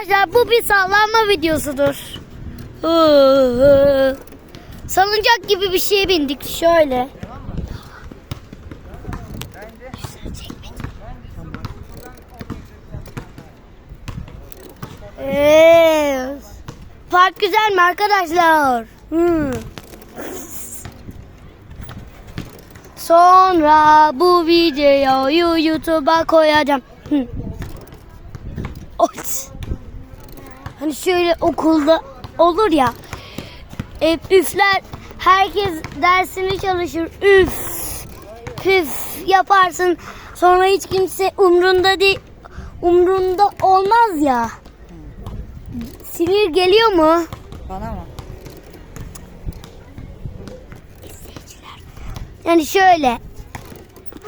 Arkadaşlar bu bir sallanma videosudur. Salıncak gibi bir şeye bindik şöyle. Evet. Park güzel mi arkadaşlar? Hı. Sonra bu videoyu YouTube'a koyacağım. Hı. Ot. Hani şöyle okulda olur ya. E, üfler herkes dersini çalışır. Üf. Püf yaparsın. Sonra hiç kimse umrunda değil. Umrunda olmaz ya. Sinir geliyor mu? Bana mı? Yani şöyle.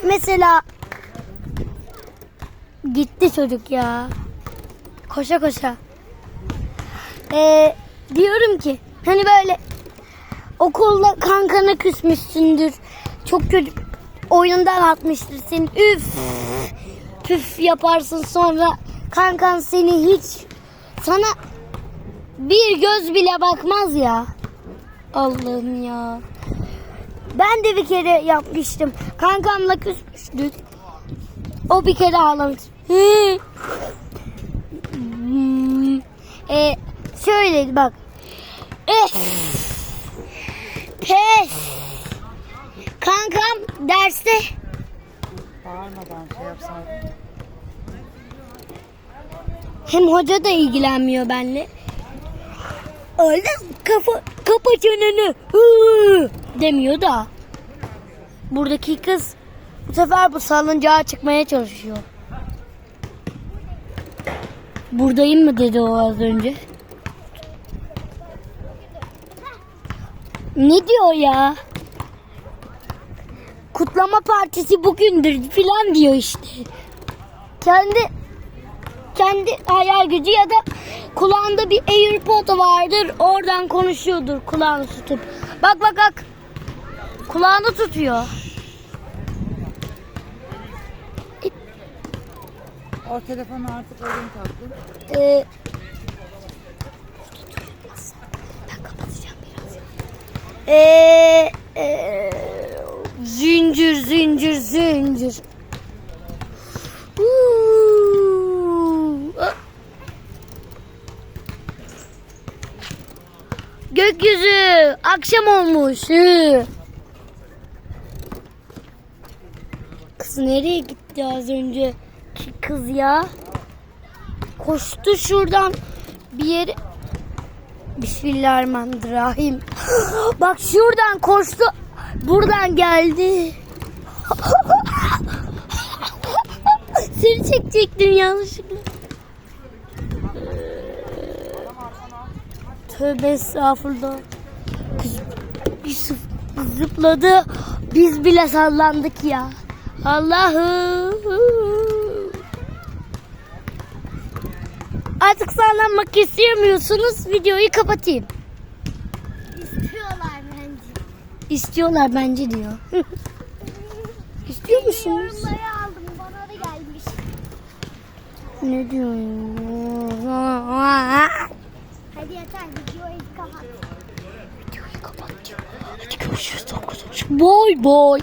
Mesela gitti çocuk ya. Koşa koşa. Ee, diyorum ki hani böyle okulda kankana küsmüşsündür. Çok kötü oyundan atmıştır seni. Üf püf yaparsın sonra kankan seni hiç sana bir göz bile bakmaz ya. Allah'ım ya. Ben de bir kere yapmıştım. Kankamla küsmüştük. O bir kere ağlamış. Hı. Hmm. Şöyle bak. Eh. Pes. Kankam derste Bağırmadan şey yapsam. hem hoca da ilgilenmiyor benimle. Öyle kafa kapa çeneni hı demiyor da. Buradaki kız bu sefer bu salıncağa çıkmaya çalışıyor. Buradayım mı dedi o az önce. Ne diyor ya? Kutlama partisi bugündür filan diyor işte. Kendi kendi hayal gücü ya da kulağında bir AirPod vardır. Oradan konuşuyordur kulağını tutup. Bak bak bak. Kulağını tutuyor. O telefonu artık öyle taktım. Ee, Ee, ee, zincir zincir zincir. Gökyüzü akşam olmuş. Kız nereye gitti az önce? Kız ya. Koştu şuradan bir yere. Bismillahirrahmanirrahim. Bak şuradan koştu. Buradan geldi. Seni çekecektim yanlışlıkla. Tövbe estağfurullah. Zıp- zıpladı. Biz bile sallandık ya. Allah'ım. Artık sallanmak istemiyorsunuz. Videoyu kapatayım. İstiyorlar bence. İstiyorlar bence diyor. İstiyor musunuz? Yorumları aldım bana da gelmiş. Ne diyorsun? Hadi yeter videoyu kapat. Videoyu kapat diyor. Hadi görüşürüz. Boy boy.